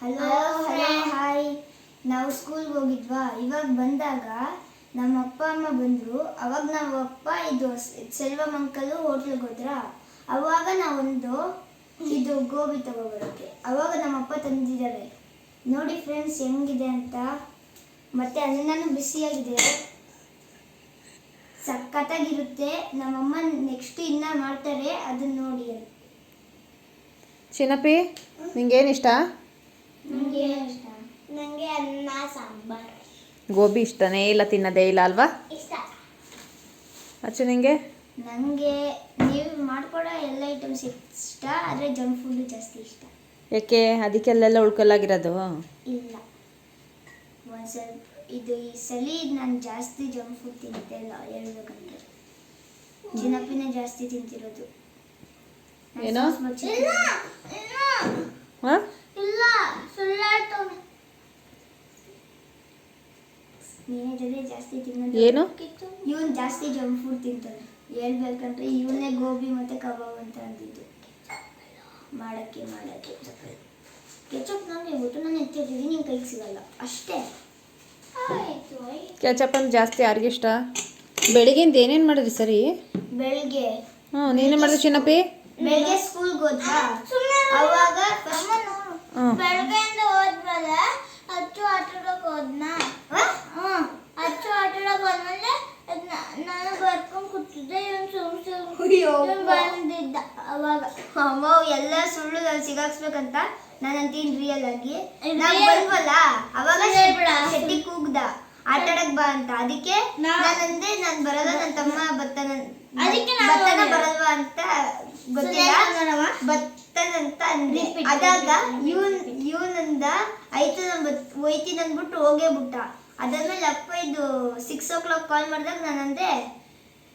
Hello hello hi. ನಾವು ಸ್ಕೂಲ್ಗೆ ಹೋಗಿದ್ವಾ? ಇವಾಗ ಬಂದಾಗ ನಮ್ಮ ಅಪ್ಪ ಅಮ್ಮ ಬಂದರು. ಅವಾಗ ನಾವು ಅಪ್ಪ ಇದು ಸೆಲ್ವ ಅಂಕಲು ಹೋಟ್ಲಿಗೆ ಹೋದ್ರ? ಅವಾಗ ನಾವೊಂದು ಇದು ಗೋಬಿ ತಗೊಬರೋಕ್ಕೆ ಅವಾಗ ನಮ್ಮ ಅಪ್ಪ ತಂದಿದ್ದಾರೆ. ನೋಡಿ ಫ್ರೆಂಡ್ಸ್ ಹೆಂಗಿದೆ ಅಂತ. ಮತ್ತೆ ಅನ್ನನೂ ಬಿಸಿಯಾಗಿದೆ. ಸಖತ್ತಾಗಿರುತ್ತೆ. ನಮ್ಮಮ್ಮ ನೆಕ್ಸ್ಟ್ ಇನ್ನ ಮಾಡ್ತಾರೆ. ಅದನ್ನ ನೋಡಿ ಅಂತ. ಚಿನ್ನಪ್ಪಿ ನಿಂಗೇನು ಇಷ್ಟ? ನನಗೆ ಇಷ್ಟ. ನನಗೆ ಅನ್ನ ಸಾಂಬಾರ್. ಗೋಬಿ ಇಷ್ಟನೇ? ಇಲ್ಲ ತಿನ್ನೋದೇ ಇಲ್ಲ ಅಲ್ವಾ? ಇಷ್ಟ. ಅಚ್ಚು ನಿಂಗೆ? ನನಗೆ ನೀವು ಮಾಡ್ಕೊಡೋ ಎಲ್ಲ ಐಟಮ್ಸ್ ಇಷ್ಟ ಆದರೆ ಜಂಕ್ ಫುಡ್ ಜಾಸ್ತಿ ಇಷ್ಟ. ಯಾಕೆ ಅದಕ್ಕೆಲ್ಲೆಲ್ಲ ಉಳ್ಕೊಲಾಗಿರೋದು ಇಲ್ಲ. ಒಂದು ಸ್ವಲ್ಪ ಇದು ಈ ಸಲ ನಾನು ಜಾಸ್ತಿ ಜಂಕ್ ಫುಡ್ ತಿಂತೆ ಇಲ್ಲ ಹೇಳ್ಬೇಕಂದ್ರೆ ಚಿನ್ನಪ್ಪಿನ ಜಾಸ್ತಿ ತಿಂತಿರೋದು. ಏನೋ? ಏನು? ಹಾಂ? ಇಲ್ಲ ನೀನೇ ಜೊತೆ ಜಾಸ್ತಿ ತಿನ್ನೋದು ಏನು? ಇವನ್ ಜಾಸ್ತಿ ಜಂಕ್ ಫುಡ್ ತಿಂತಾನೆ. ಹೇಳ್ಬೇಕಂದ್ರೆ ಇವನೇ ಗೋಬಿ ಮತ್ತೆ ಕಬಾಬ್ ಅಂತ ಅಂದಿದ್ದು. ಮಾಡಕ್ಕೆ ಮಾಡಕ್ಕೆ. ಕೆಚಪ್ ನಾನು ಇವತ್ತು ನಾನು ಎತ್ತಿರ್ತೀವಿ ನಿನ್ ಕೈಗೆ ಸಿಗಲ್ಲ. ಅಷ್ಟೇ. ಕೆಚಪ್ ಅಂದ್ರೆ ಜಾಸ್ತಿ ಯಾರಿಗಿಷ್ಟ ಇಷ್ಟ? ಬೆಳಿಗ್ಗೆಯಿಂದ ಏನೇನು ಮಾಡಿದ್ರಿ ಸರಿ? ಬೆಳಿಗ್ಗೆ. ಹ್ಞೂ ನೀನೇ ಮಾಡಿದ್ರಿ ಚಿನ್ನಪ್ಪಿ? ಬೆಳಿಗ್ಗೆ ಸ್ಕೂಲ್ಗೆ ಹೋದ್ವಾ ಅವಾಗ ಹ್ಞೂ ಬೆಳಗ್ಗೆಯಿಂದ ಹೋದ್ಮೇಲೆ ಹಚ್ಚು ಆಟಾಡಕ್ ಹೋದ್ನ? ಹಚ್ಚು ಆಟಾಡಕ್ ಹೋದ್ಮೇಲೆ ನಾನು ಬರ್ಕೊಂಡ್ ಕೂತಿದ್ದೆ ಇವನ್ ಸುಮ್ ಸುಮ್ ಬಂದಿದ್ದ ಅವಾಗ. ಅಮ್ಮ ಎಲ್ಲ ಸುಳ್ಳು ಸಿಗಾಕ್ಸ್ಬೇಕಂತ ನಾನು ಅಂತೀನಿ ರಿಯಲ್ ಆಗಿ. Real- ಬಂದ್ವಲ್ಲ ಅವಾಗ. ಶೆಟ್ಟಿ ಕೂಗ್ದ. ಆಟಾಡಕ್ ಬಾ ಅಂತ. ಅದಕ್ಕೆ ನಾನಂದೆ ನಾನ್ ಬರಲ್ಲ ನನ್ನ ತಮ್ಮ ಬತ್ತನ ಅದಕ್ಕೆ ನಾನು ಬತ್ತನ. ಬರಲ್ವಾ ಅಂತ ಗೊತ್ತಿಲ್ಲ. ಸುಳ್ಳು ಅಂದ್ರೆ ಅಂದೆ ಅದಾಗ. ಇವನ್ ಇವನಂದ ಆಯ್ತು ನಾನು ಬತ್ ಹೋಯ್ತೀನಿ ಅಂದ್ಬಿಟ್ಟು ಹೋಗೇ ಬಿಟ್ಟ ಅದಾದ್ಮೇಲೆ ಅಪ್ಪ ಇದು ಸಿಕ್ಸ್ ಓ ಕ್ಲಾಕ್ ಕಾಲ್ ಮಾಡಿದಾಗ ನಾನಂದೆ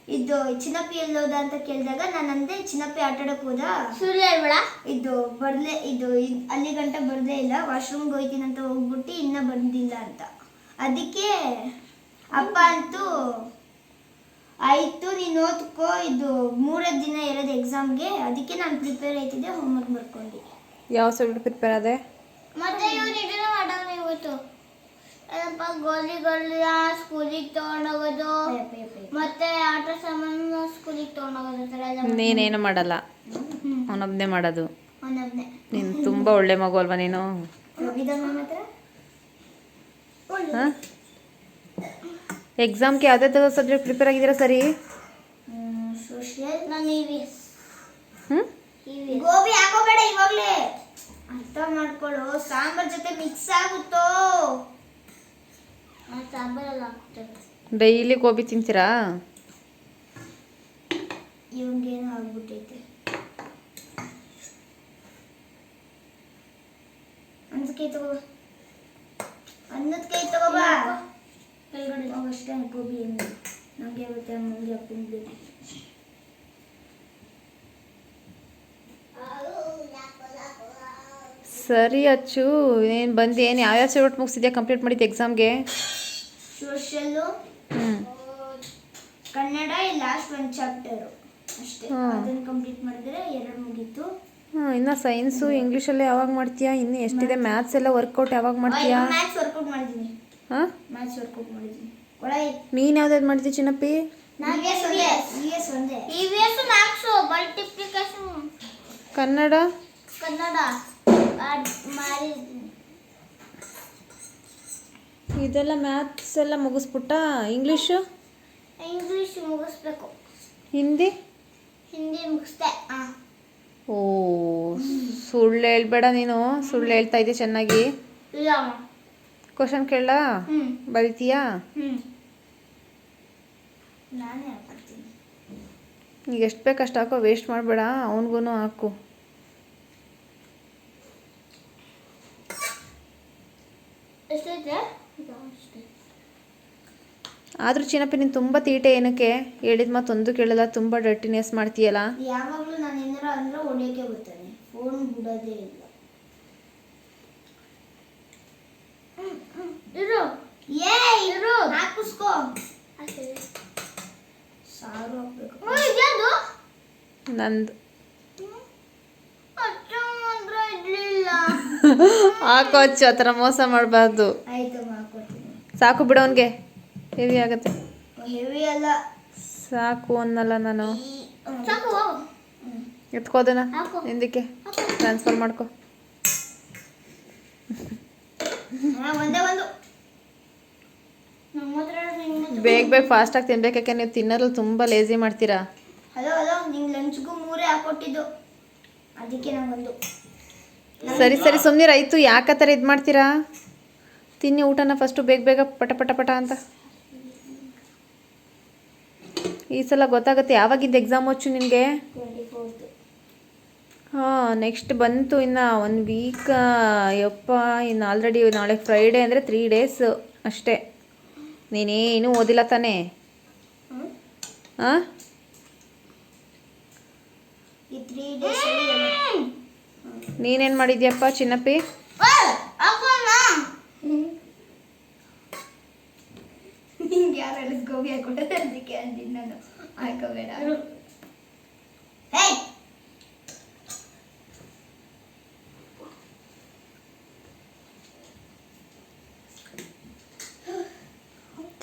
ಇದು ಚಿನ್ನಪ್ಪಿ ಎಲ್ಲೋದ ಅಂತ ಕೇಳಿದಾಗ ನಾನು ಅಂದೆ ಚಿನ್ನಪ್ಪಿ ಆಟಾಡಕ್ ಹೋದ. ಸುಳ್ಳು ಹೇಳ್ಬೇಡ. ಇದು ಬರ್ಲೇ ಇದು ಅಲ್ಲಿ ಗಂಟ ಬರ್ದೇ ಇಲ್ಲ ವಾಶ್ರೂಮ್ಗೆ ಹೋಯ್ತೀನಿ ಅಂತ ಹೋಗ್ಬಿಟ್ಟು ಇನ್ನ ಬಂದಿಲ್ಲ ಅಂತ. ಅದಕ್ಕೆ ಅಪ್ಪ ಅಂತೂ ಆಯ್ತು ನೀನು ಓದ್ಕೋ. ಇದು ಮೂರೇ ದಿನ ಇರೋದು ಎಕ್ಸಾಮ್ಗೆ ಅದಕ್ಕೆ ನಾನು ಪ್ರಿಪೇರ್ ಆಯ್ತಿದ್ದೆ ಹೋಮ್ವರ್ಕ್ ಮಾಡ್ಕೊಂಡು. ಯಾವ ಸಬ್ಜೆಕ್ಟ್ ಪ್ರಿಪೇರ್ ಆದೆ? ಮತ್ತೆ ಇವ್ರು ಇದನ್ನ ಮಾಡೋಣ ಇವತ್ತು. ಏನಪ್ಪ ಆ ಸ್ಕೂಲಿಗೆ ತಗೊಂಡೋಗೋದು. ಮತ್ತೆ ಆಟ ಸಾಮಾನು ಸ್ಕೂಲಿಗೆ ತೊಗೊಂಡೋಗೋದು ಆ ಥರ ಎಲ್ಲ. ನೀನೇನು ಮಾಡಲ್ಲ. ಅವನೊಬ್ಬನೇ ಮಾಡೋದು. ನೀನು ತುಂಬ ಒಳ್ಳೆ ಮಗು ಅಲ್ವಾ ನೀನು? ಮ್ಯಾಮ್ ಹತ್ರ? ಹಾಂ? ಎಕ್ಸಾಮ್ಗೆ ಯಾವುದೇ ಸಬ್ಜೆಕ್ಟ್ ಪ್ರಿಪೇರ್ ಆಗಿದ್ದೀರಾ ಸರಿ? ಸೋಷಿಯಲ್ ನಾನು ಇ ವಿ ಹ್ಞೂ ಎಸ್ ಗೋಬಿ ಹಾಕೋಬೇಡ ಇವಾಗಲೇ. ಅರ್ಥ ಮಾಡ್ಕೊಳ್ಳೋ ಸಾಂಬಾರ್ ಜೊತೆ ಮಿಕ್ಸ್ ಆಗುತ್ತೋ? ಸಾಂಬಾರೆಲ್ಲ ಹಾಕ್ತೇನೆ ಡೈಲಿ ಗೋಬಿ ತಿಂತೀರಾ? ಇವಂಗೇನೋ ಆಗ್ಬಿಟ್ಟೈತೆ. ಅನ್ನದ ಕೈ ತಗೋ ಅನ್ನದ ಕೈ ತಗೋಬಾ ಕೆಳಗಡೆ ಹೋಗೋ ಅಷ್ಟೇ ಗೋಬಿ ಏನು ನಮಗೆ ಗೊತ್ತೆ ಅಪ್ಪನ ಬೇಕು ಸರಿ ಅಚ್ಚು ಏನು ಬಂದು ಏನು ಯಾವ್ಯಾವ ಸಬ್ಜೆಕ್ಟ್ ಮುಗಿಸಿದ್ಯಾ ಕಂಪ್ಲೀಟ್ ಮಾಡಿದ್ದೆ ಎಕ್ಸಾಮ್ಗೆ ಸೋಷಲ್ಲು ಕನ್ನಡ ಲಾಸ್ಟ್ ಒಂದು ಚಾಪ್ಟರು ಅಷ್ಟೇ. ಅದನ್ನು ಕಂಪ್ಲೀಟ್ ಮಾಡಿದ್ರೆ ಎರಡು ಮುಗೀತು. ಹಾಂ ಇನ್ನು ಸೈನ್ಸು ಇಂಗ್ಲೀಷಲ್ಲೇ ಯಾವಾಗ ಮಾಡ್ತೀಯಾ? ಇನ್ನು ಎಷ್ಟಿದೆ? ಮ್ಯಾಥ್ಸ್ ಎಲ್ಲ ವರ್ಕೌಟ್ ಯಾವಾಗ ಮಾಡ್ತೀಯಾ? ಮ್ಯಾಥ್ಸ್ ವರ್ಕೌಟ್ ಮಾಡಿದ್ದೀನಿ. ಹಾಂ? ಮ್ಯಾಥ್ಸ್ ಕುಕ್ ಮಾಡಿದ್ದೀನಿ. ನೀನು ಯಾವ್ದಾದ್ರು ಮಾಡ್ತೀಯ ಚಿನ್ನಪ್ಪಿ ಮ್ಯಾಕ್ಸು ಮಲ್ಟಿಪ್ಲಿಕೇಶನ್ ಕನ್ನಡ? ಕನ್ನಡ. ಮಾಡಿದ್ದೀನಿ ಇದೆಲ್ಲ ಮ್ಯಾಥ್ಸ್ ಎಲ್ಲ ಮುಗಿಸ್ಬಿಟ್ಟ? ಇಂಗ್ಲೀಷು ಇಂಗ್ಲೀಷ್ ಮುಗಿಸ್ಬೇಕು. ಹಿಂದಿ? ಹಿಂದಿ ಮುಗಿಸ್ದೆ ಹಾಂ ಓ ಸುಳ್ಳು ಹೇಳ್ಬೇಡ ನೀನು. ಸುಳ್ಳು ಹೇಳ್ತಾ ಇದ್ದೆ ಚೆನ್ನಾಗಿ. ಇಲ್ಲ ಕ್ವಶನ್ ಕೇಳ ಬರೀತೀಯಾ? ಈಗ ಎಷ್ಟು ಬೇಕು ಅಷ್ಟು ಹಾಕೋ ವೇಸ್ಟ್ ಮಾಡಬೇಡ ಅವನಿಗೂ ಹಾಕು. ಆದರೂ ಚಿನ್ನಪ್ಪ ನೀನು ತುಂಬ ತೀಟೆ ಏನಕ್ಕೆ? ಹೇಳಿದ ಮಾತೊಂದು ಕೇಳಲ್ಲ ತುಂಬ ಡರ್ಟಿನೆಸ್ ಮಾಡ್ತೀಯಲ್ಲ? ಯಾವಾಗಲೂ ನಾನು ಏನಾರ ಅಂದ್ರೆ ಹೊಡಿಯೋಕೆ ಬರ್ತಾನೆ. ಫೋನ್ ಬಿಡೋದೇ ಇಲ್ಲ. ಇರು. ಏ ಇರು. ಹಾಕಿಸ್ಕೋ. ಸಾರು ಹಾಕ್ಬೇಕು ನಂದು. ಇಡ್ಲಿಲ್ಲ ಹಾಕೋಚ್ಚು ಆ ಥರ ಮೋಸ ಮಾಡಬಾರ್ದು. ಸಾಕು ಬಿಡು ಅವನ್ಗೆ. ಹೆವಿ ಆಗತ್ತೆ. ಹೆವಿ ಅಲ್ಲ. ಸಾಕು ಅನ್ನಲ್ಲ ನಾನು. ಸಾಕು. ಎತ್ಕೋದನ? ಹಾಕು. ಹಿಂದಕ್ಕೆ. ಟ್ರಾನ್ಸ್ಫರ್ ಮಾಡ್ಕೋ. ಒಂದೇ ಒಂದು. ಬೇಗ ಬೇಗ ಫಾಸ್ಟಾಗಿ ಯಾಕೆ ನೀವು ತಿನ್ನೋದ್ರಲ್ಲಿ ತುಂಬ ಲೇಜಿ ಮಾಡ್ತೀರಾ? ಹಲೋ ಹಲೋ ನಿಂಗೆ ಲಂಚ್ಗೂ ಮೂರೇ ಹಾಕೊಟ್ಟಿದ್ದು. ಅದಕ್ಕೆ ನಂಗೊಂದು. ಸರಿ ಸರಿ ಸುಮ್ಮನೆ ಆಯ್ತು. ಯಾಕೆ ಆ ಥರ ಇದು ಮಾಡ್ತೀರಾ? ತಿನ್ನಿ ಊಟನ ಫಸ್ಟು ಬೇಗ ಬೇಗ ಪಟ ಪಟ ಪಟ ಅಂತ. ಈ ಸಲ ಗೊತ್ತಾಗುತ್ತೆ ಯಾವಾಗಿದ್ದು ಎಕ್ಸಾಮ್ ಹೊಚ್ಚು ನಿನಗೆ? ಹಾಂ ನೆಕ್ಸ್ಟ್ ಬಂತು ಇನ್ನು ಒನ್ ವೀಕ್ ಯಪ್ಪ ಇನ್ನು ಆಲ್ರೆಡಿ ನಾಳೆ ಫ್ರೈಡೇ ಅಂದರೆ ತ್ರೀ ಡೇಸ್ ಅಷ್ಟೇ. ನೀನೇನು ಓದಿಲ್ಲ ತಾನೆ? ಹಾಂ ನೀನೇನು ಮಾಡಿದ್ಯಪ್ಪ ಚಿನ್ನಪ್ಪಿ? ನಿಂಗೆ ಯಾರು ಗೋಬಿ ಹಾಕೊಡೋದು ಅದಕ್ಕೆ ನಾನು. ಹಾಕೋಬೇಡ.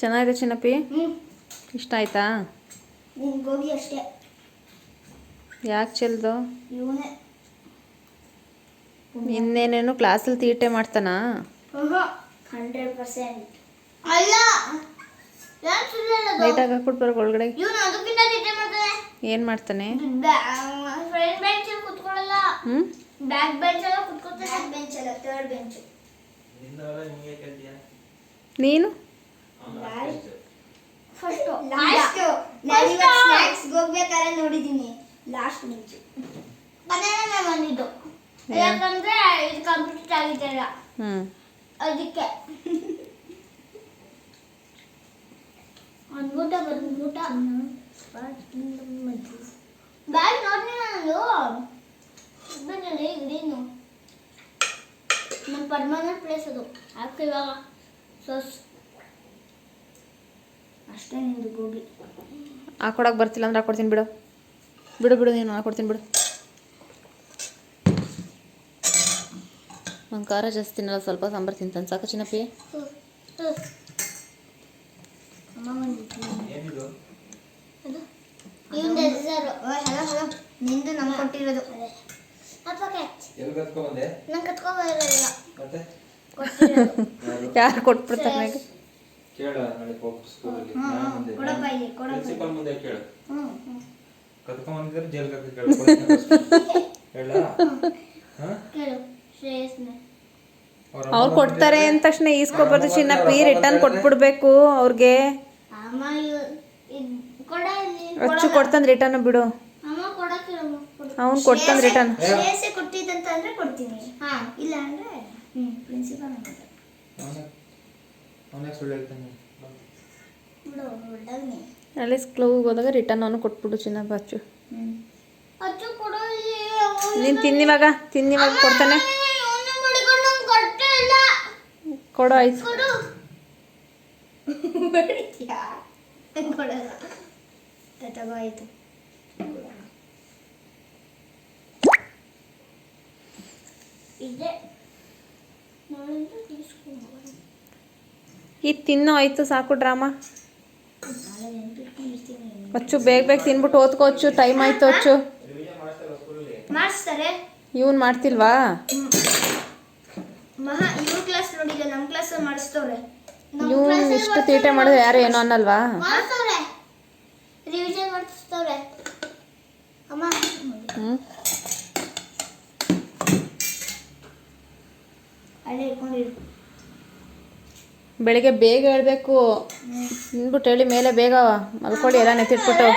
ಚೆನ್ನಾಗಿದೆ ಚಿನ್ನಪ್ಪಿ? ಇಷ್ಟ ಆಯ್ತಾ? ನಿನ್ ಗೋಬಿ ಅಷ್ಟೇ. ಯಾಕೆ ಚೆಲ್ದು? ಇವನೇ. ಇನ್ನೇನೇನು ಕ್ಲಾಸಲ್ಲಿ ತೀಟೆ ಮಾಡ್ತಾನಾ? Hundred percent. ಅಲ್ಲ. ಹಾಕ್ಬಿಟ್ಟು ಬರೋ ಒಳಗಡೆ. ಏನು ಮಾಡ್ತಾನೆ? ನೀನು? ಫಸ್ಟ್ ಲಾಸ್ಟ್ ನಾನು ಇವತ್ತು ಸ್ನಾಕ್ಸ್ ಹೋಗ್ಬೇಕಾದ್ರೆ ನೋಡಿದ್ದೀನಿ ಲಾಸ್ಟ್ ಬೆಂಚ್ ಮನೇಲೆ ನಾನು ಬಂದಿದ್ದು ಯಾಕಂದ್ರೆ ಇದು ಕಂಪ್ಲೀಟ್ ಆಗಿದೆಲ್ಲ. ಅದಕ್ಕೆ. ಒಂದು ಅದಕ್ಕೆ ಅನ್ಬಿಟ್ಟ ಬಂದ್ಬಿಟ್ಟ ಬ್ಯಾಗ್ ನೋಡಿ ನಾನು. ಬಂದಲ್ಲಿ ಗ್ರೀನು ನಮ್ಮ ಪರ್ಮನೆಂಟ್ ಪ್ಲೇಸ್ ಅದು. ಯಾಕೆ ಇವಾಗ. ಸೋಸ್ ಅಷ್ಟೇ ನಿಂದು ಗೋಬಿ ಹಾಕೊಡಕ್ಕೆ ಬರ್ತಿಲ್ಲ ಅಂದ್ರೆ ಹಾಕೊಡ್ತೀನಿ ಬಿಡು. ಬಿಡು ಬಿಡು ನೀನು ಹಾಕೊಡ್ತೀನಿ ಬಿಡು. ಒಂದು ಖಾರ ಜಾಸ್ತಿ ತಿನ್ನಲ್ಲ ಸ್ವಲ್ಪ ಸಾಂಬಾರು ತಿಂತಾನೆ. ಸಾಕು ಚಿನ್ನಪ್ಪಿ. ನಿಂದು ನಮ್ಗೆ ಕೊಟ್ಟಿರೋದು. ಯಾರು ಯಾರು ಕೊಟ್ಬಿಡ್ತಾರೆ ಕೇಳ ನಾಳೆ ಹೋಗಿ ಸ್ಕೂಲಲ್ಲಿ. ನಾನು ಹ್ಮ್. ಮುಂದೆ ಕೊಡಪ್ಪ ಇಲ್ಲಿ, ಕೊಡಪ್ಪ ಇಲ್ಲಿ. ಪ್ರಿನ್ಸಿಪಲ್ ಮುಂದೆ ಕೇಳು. ಹ್ಞೂ ಹ್ಞೂ ಕತ್ಕೊಂಬಂದಿದ್ರೆ ಜೈಲ್ ಕಕ್ಕ ಕೇಳ ಹೇಳ ಹಾ? ಕೇಳು ಶ್ರೇಯಸ್ನೆ. ಅವ್ರ ಅವ್ರು ಕೊಡ್ತಾರೆ ಅಂದ ತಕ್ಷಣ ಈಸ್ಕೊಬಾರ್ದು ಪಿ ರಿಟರ್ನ್ ಕೊಟ್ಬಿಡ್ಬೇಕು ಅವ್ರಿಗೆ. ಅಮ್ಮ ಕೊಡ ಅಚ್ಚು ಕೊಡ್ತಾನೆ ರಿಟರ್ನ್ ಬಿಡು. ಅಮ್ಮ ಅವ್ನು ಕೊಡ್ತಾನೆ ರಿಟರ್ನ್. ಶ್ರೇಯಸ್ಸೆ ಕೊಟ್ಟಿದ್ದಂತ ಅಂದ್ರೆ ಕೊಡ್ತೀನಿ. ಹಾ ಇಲ್ಲ ಅಂದ್ರೆ ಹ್ಞೂ ಪ್ರಿನ್ಸಿಪಾಲ್ ಅವನೇ ಸುಳ್ಳು ಹೇಳ್ತಾನೆ ಬಿಡು ಒಳ್ಳೆ ಅಲ್ಲಿ ಸ್ಕೂಲ್ಗೆ ಹೋದಾಗ ರಿಟರ್ನ್ ಅವನು ಕೊಟ್ಬಿಡು ಚಿನ್ನಪ್ಪ ಅಚ್ಚು ಹ್ಞೂ ಅಚ್ಚು ಕೊಡು ಇಲ್ಲಿ ನೀನು ತಿನ್ನಿವಾಗ ತಿನ್ನಿವಾಗ ಕೊಡ್ತಾನೆ ಅವನು ಮಡಿಕೊಂಡು ನಂಗೆ ಕೊಟ್ಟೇ ಇಲ್ಲ ಕೊಡು ಆಯ್ತು ಕೊಡು ಬಡಿತೀಯಾ ಕೊಡಲ್ಲ ತಗೋ ಆಯ್ತು ಇದೆ ನಾಳೆಯಿಂದ ತೀಸ್ಕೊಂಡು ಇದು ತಿನ್ನೋ ಆಯ್ತು ಸಾಕು ಡ್ರಾಮಾ. ಅಚ್ಚು ಬೇಗ ಬೇಗ ತಿನ್ಬಿಟ್ಟು ಓದ್ಕೋ ಅಚ್ಚು ಟೈಮ್ ಆಯ್ತು ಅಚ್ಚು. ಇವನ್ ಮಾಡ್ತಿಲ್ವಾ? ಇವನು ಇಷ್ಟು ತೀಟೆ ಮಾಡಿದ್ರೆ ಯಾರು ಏನೋ ಅನ್ನಲ್ವಾ? ಮಾಡ್ತವ್ರೆ ರಿವಿಷನ್ ಮಾಡಿಸ್ತವ್ರೆ ಅಮ್ಮ ಹ್ಞೂ ಅಲ್ಲೇ ಇಟ್ಕೊಂಡಿರು ಬೆಳಿಗ್ಗೆ ಬೇಗ ಹೇಳ್ಬೇಕು. ತಿನ್ಬಿಟ್ಟು ಹೇಳಿ ಮೇಲೆ ಬೇಗ ಮಲ್ಕೊಳ್ಳಿ, ಎಲ್ಲ ನೆತ್ತಿಟ್ಬಿಟ್ಟು.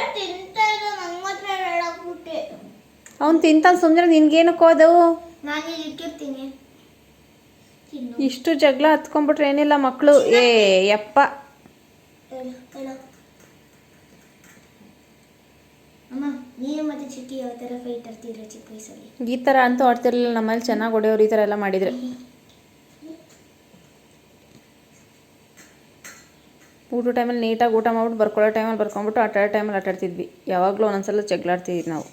ಅವ್ನು ತಿಂತಾನೆ ಸುಮ್ಮನೆ ನಿನ್ಗೇನು ಕೋದವು ಇಷ್ಟು ಜಗಳ ಹತ್ಕೊಂಡ್ಬಿಟ್ರೆ ಏನಿಲ್ಲ ಮಕ್ಕಳು ಏ, ಯಪ್ಪ. ಈ ಥರ ಅಂತೂ ಆಡ್ತಿರ್ಲಿಲ್ಲ, ನಮ್ಮಲ್ಲಿ ಚೆನ್ನಾಗಿ ಹೊಡೆಯೋರು ಈ ಥರ ಎಲ್ಲ ಮಾಡಿದರೆ. ಊಟ ಟೈಮಲ್ಲಿ ನೀಟಾಗಿ ಊಟ ಮಾಡ್ಬಿಟ್ಟು ಬರ್ಕೊಳ್ಳೋ ಟೈಮಲ್ಲಿ ಬರ್ಕೊಂಬಿಟ್ಟು ಆಟಾಡೋ ಟೈಮಲ್ಲಿ ಆಟಾಡ್ತಿದ್ವಿ ಯಾವಾಗಲೂ ಒಂದೊಂದ್ಸಲ ಜಗಳಾಡ್ತಿದ್ವಿ ನಾವು.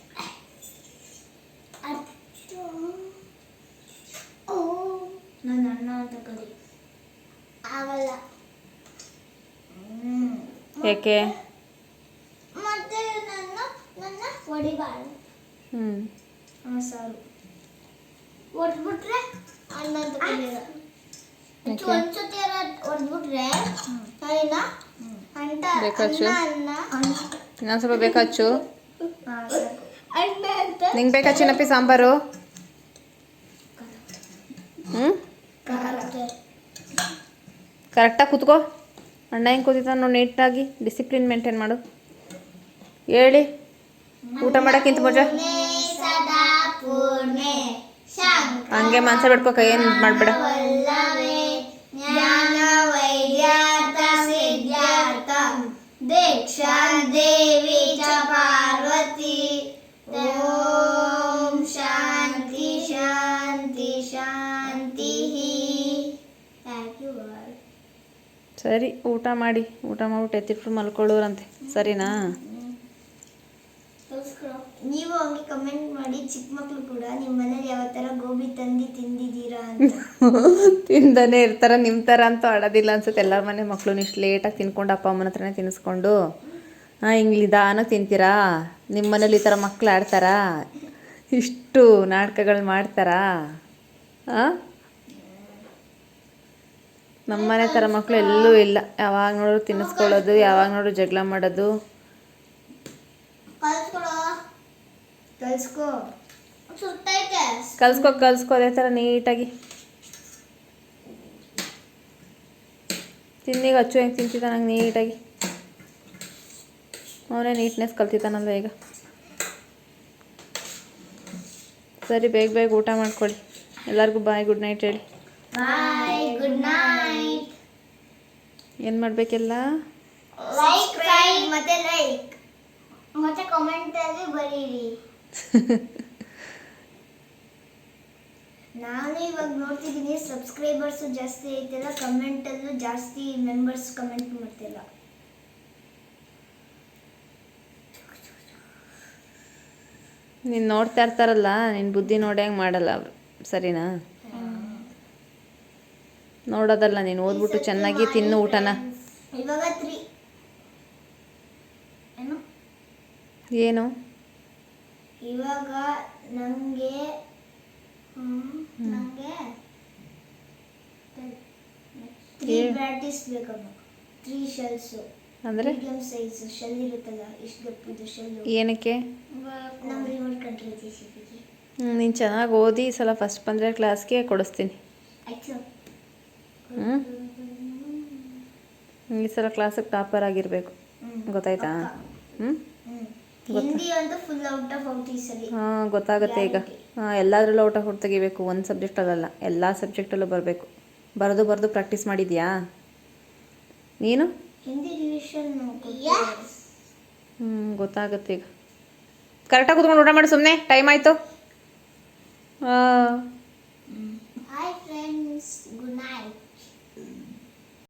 ಯಾಕೆ? ಹ್ಞೂ ಒಂದ್ಸತಿ ಅಂಟ ಇನ್ನೊಂದು ಸ್ವಲ್ಪ ಬೇಕಾಚು. ಹಾಂ ಸಾಕು. ಅಂತ? ನಿಂಗೆ ಬೇಕಾ ಚಿನ್ನಪ್ಪಿ ಸಾಂಬಾರು? ಹ್ಞೂ ಕರೆಕ್ಟ್. ಕರೆಕ್ಟಾಗಿ ಕೂತ್ಕೋ. ಅಣ್ಣ ಹೆಂಗೆ ಕೂತಿದ್ದಾನೋ ನೀಟಾಗಿ ಡಿಸಿಪ್ಲಿನ್ ಮೇಂಟೈನ್ ಮಾಡು. ಹೇಳಿ. ಊಟ ಮಾಡೋಕ್ಕಿಂತ ಮುಂಚೆ ಹಂಗೆ ಮನ್ಸ ಬಿಡ್ಕೋ ಕೈ ಏನು ಮಾಡಬೇಡ. ಸರಿ ಊಟ ಮಾಡಿ. ಊಟ ಮಾಡ್ಬಿಟ್ಟು ಎತ್ತಿಟ್ಬಿಟ್ಟು ಮಲ್ಕೊಳ್ಳೋರಂತೆ. ಸರಿನಾ? ನೀವು ಹಂಗೆ ಕಮೆಂಟ್ ಮಾಡಿ ಚಿಕ್ಕ ಮಕ್ಕಳು ಕೂಡ ನಿಮ್ಮ ಮನೇಲಿ ಯಾವ ಥರ ಗೋಬಿ ತಂದು ತಿಂದಿದ್ದೀರಾ ಅಂತ. ತಿಂದನೇ ಇರ್ತಾರ ನಿಮ್ಮ ಥರ ಅಂತೂ ಆಡೋದಿಲ್ಲ ಅನ್ಸುತ್ತೆ. ಎಲ್ಲರ ಮನೆ ಮಕ್ಕಳು ಇಷ್ಟು ಲೇಟಾಗಿ ತಿನ್ಕೊಂಡು ಅಪ್ಪ ಅಮ್ಮನ ಹತ್ರನೇ ತಿನ್ನಿಸ್ಕೊಂಡು ಹಾಂ ಹಿಂಗೆ ನಿಧಾನಕ್ಕೆ ತಿಂತೀರಾ? ನಿಮ್ಮ ಮನೇಲಿ ಈ ಥರ ಮಕ್ಕಳು ಆಡ್ತಾರಾ? ಇಷ್ಟು ನಾಟಕಗಳು ಮಾಡ್ತಾರಾ? ಹಾಂ ನಮ್ಮ ಮನೆ ಥರ ಮಕ್ಕಳು ಎಲ್ಲೂ ಇಲ್ಲ. ಯಾವಾಗ ನೋಡಿದ್ರು ತಿನ್ನಿಸ್ಕೊಳ್ಳೋದು ಯಾವಾಗ ನೋಡಿದ್ರು ಜಗಳ ಮಾಡೋದು. ಕಲ್ಸ್ಕೋ. ಕಲ್ಸ್ಕೋ ಅದೇ ಥರ ನೀಟಾಗಿ. ತಿನ್ನಿಗೆ ಅಚ್ಚು ಹೆಂಗೆ ತಿಂತಿದ್ದ ನಂಗೆ ನೀಟಾಗಿ. ಅವನೇ ನೀಟ್ನೆಸ್ ಕಲ್ತಿದ್ದಾನಲ್ಲ ಈಗ. ಸರಿ ಬೇಗ ಬೇಗ ಊಟ ಮಾಡ್ಕೊಳ್ಳಿ. ಎಲ್ಲರಿಗೂ ಬಾಯ್ ಗುಡ್ ನೈಟ್ ಹೇಳಿ. Bye good night. ಏನು ಮಾಡಬೇಕೆಲ್ಲ? ಲೈಕ್ ಲೈಕ್ ಮತ್ತೆ ಲೈಕ್ ಮತ್ತೆ ಕಾಮೆಂಟ್ ಅಲ್ಲಿ ಬರೀರಿ. ನಾನು ಇವಾಗ ನೋಡ್ತಿದ್ದೀನಿ ಸಬ್ಸ್ಕ್ರೈಬರ್ಸು ಜಾಸ್ತಿ ಐತಿಲ್ಲ ಅಲ್ಲಿ ಜಾಸ್ತಿ ಮೆಂಬರ್ಸ್ ಕಮೆಂಟ್ ಮಾಡ್ತಿಲ್ಲ. ನೀನು ನೋಡ್ತಾ ಇರ್ತಾರಲ್ಲ ನಿನ್ನ ಬುದ್ಧಿ ನೋಡಿ ಹಂಗೆ ಮಾಡಲ್ಲ ಅವರು. ಸರಿನಾ? ನೋಡೋದಲ್ಲ ನೀನು ಓದ್ಬಿಟ್ಟು ಚೆನ್ನಾಗಿ ತಿನ್ನು ಊಟನ. ಏನು? ಇವಾಗ ನನಗೆ ನಂಗೆ ತ್ರೀ ಏ- ಬ್ಯಾಟಿಸ್ ಬೇಕಮ್ಮ. ತ್ರೀ ಶೆಲ್ಸು ಅಂದರೆ? ಮೀಡಿಯಂ ಸೈಜ್ ಶೆಲ್ ಇರುತ್ತಲ್ಲ ಇಷ್ಟು ದಪ್ಪದು ಶೆಲ್ಲು ಏನಕ್ಕೆ? ನಮ್ಮ ರಿಮೋಟ್ ಕಂಟ್ರೋಲ್ ಜೆಸಿಬಿಗೆ ನೀನು ಚೆನ್ನಾಗಿ ಓದಿ ಈ ಸಲ ಫಸ್ಟ್ ಬಂದರೆ ಕ್ಲಾಸ್ಗೆ ಕೊಡಿಸ್ತೀನಿ. ಆಯ್ತು. ಈ ಸಲ ಕ್ಲಾಸಿಗೆ ಟಾಪರ್ ಆಗಿರಬೇಕು. ಗೊತ್ತಾಯ್ತಾ? ಹ್ಞೂ ಹ್ಮ್. ಹಿಂದಿ ಅಂತೂ ಫುಲ್ ಔಟ್ ಆಫ್ ಔಟ್ ಈ ಸರಿ ಹಾಂ ಗೊತ್ತಾಗುತ್ತೆ ಈಗ. ಹಾಂ ಎಲ್ಲದರಲ್ಲೂ ಔಟ್ ಆಫ್ ಔಟ್ ತೆಗಿಬೇಕು. ಒಂದು ಸಬ್ಜೆಕ್ಟಲ್ಲ ಎಲ್ಲ ಸಬ್ಜೆಕ್ಟಲ್ಲೂ ಬರಬೇಕು. ಬರೆದು ಬರೆದು ಪ್ರಾಕ್ಟೀಸ್ ಮಾಡಿದ್ಯಾ? ನೀನು? ಹಿಂದಿ ರಿವಿಷನ್ ಹ್ಞೂ ಗೊತ್ತಾಗುತ್ತೆ ಈಗ. ಕರೆಕ್ಟಾಗಿ ಕೂತ್ಕೊಂಡು ಊಟ ಮಾಡಿ ಸುಮ್ಮನೆ ಟೈಮ್ ಆಯಿತು. Hi friends good night